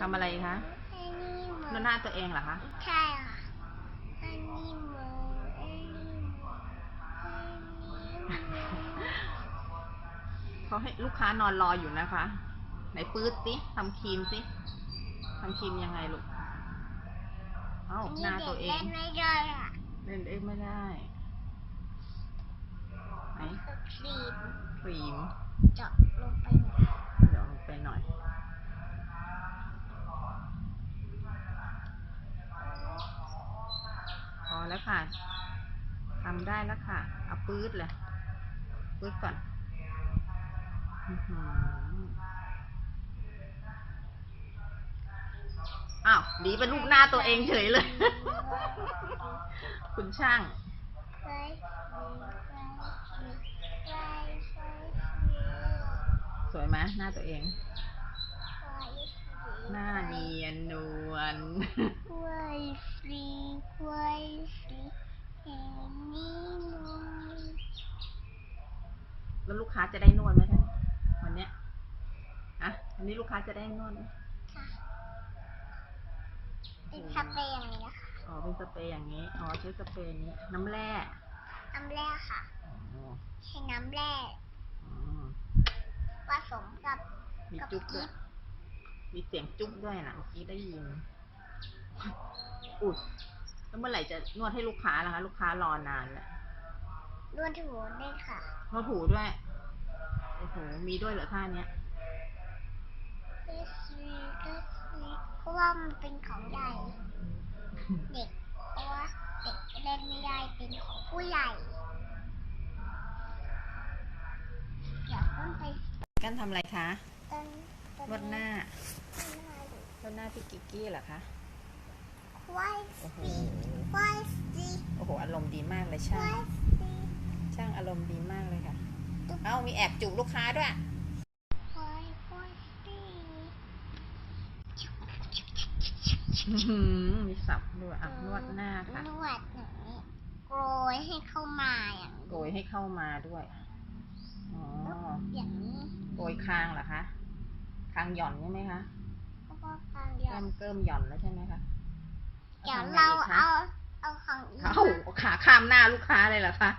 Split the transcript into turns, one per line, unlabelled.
ทำอะไรคะ
อันนี้ห
น
มู
วดหน้าตัวเองเหรอคะ
ใช่ค่ะอันนี้หมูอันนี้หมูอันนี้หมู
เขาให้ลูกค้านอนรออยู่นะคะ ไหนปื๊ดสิทำครีมสิทำครีมยังไงลูก เอ้า
อัน
ห
นี้
น้า
เด็
ตัว
ก
เอ
เล่
ง
นไม่ได้อะ
เล่นเองไม่ได้ ไหน
ก็ครีม
ครีม
เจาะลงไปหน่อย
เดี๋ยวลงไปหน่อย พอ แล้วค่ะทำได้แล้วค่ะ เอาปื๊ดเลยปื๊ดก่อนอื้อหืออ้าวหนีเป็นรูปหน้าตัวเองเฉยเลย คุณช่าง
ไว้ไว้ไว้ไว้
สวยไหมหน้าตัวเอง
ไว้
หน้าเนียนนวล
ไว้ฟรีไว้ฟรี แห่งนี้นวล
แล้วลูกค้าจะได้นวดไหมท่านวันเนี้ยอะวันนี้ลูกค้าจะได้นวดไหม
ค่ะเป็นสเปรย์อย่างนี้นะคะ
อ๋อเป็นสเปรย์อย่างนี้อ๋อใช้สเปรย์นี้ น้ำแร่
น้ำแร่ค่ะ
อ๋อ
ใช้น้ำแร่
อ๋อ
ผสมกับ
มี
กับ
จุ๊บด้วย
กิ๊บ
มีเสียงจุ๊บด้วยนะเมื่อกี้ได้ยินอุด แล้วเมื่อไหร่จะนวดให้ลูกค้าล่ะคะ ลูกค้ารอนานแล้ว
นวดถูด้วยค่ะ
นวดหูด้วยโอ้โหมีด้วยเหรอท่าเนี้ย
ก็ซีก็ซีเพราะว่ามันเป็นของใหญ่ เด็กเพราะว่าเด็กเล่นไม่ได้เป็นของผู้ใหญ่เดี๋ยวต้นไป
กันทำอะไรคะ
ต้นต้น
นวดหน้า
ต้นหน้าอยู่
นวดหน้าพี่กิกกี้เหรอคะ
ควาย
โอ้โห
สีควายสี
โอ้โหอารมณ์ดีมากเลย
ค
ช่าง
วายสีช่าง
ช่างอารมณ์ดีมากเลยค่ะ เอ้ามีแอบจูบลูกค้าด้วย
ควายควายสี
อื้อหือมีสับด้วยอะนวดหน้าค่ะ
นวดอย่างนี้โกยให้เข้ามาอย่างนี้
โกยให้เข้ามาด้วยอ๋อ
อย่างนี้
โกยคางเหรอคะคางหย่อนใช่ไหมคะ
แล้วก็ทางเดียว
เริ่มเริ่มหย่อนแล้วใช่ไหมคะ
เดี๋ยว
ทำไง
เรา
กคะ
เอาเอาของอีก
เอาขาข้ามหน้าลูกค้าเลยเหรอคะ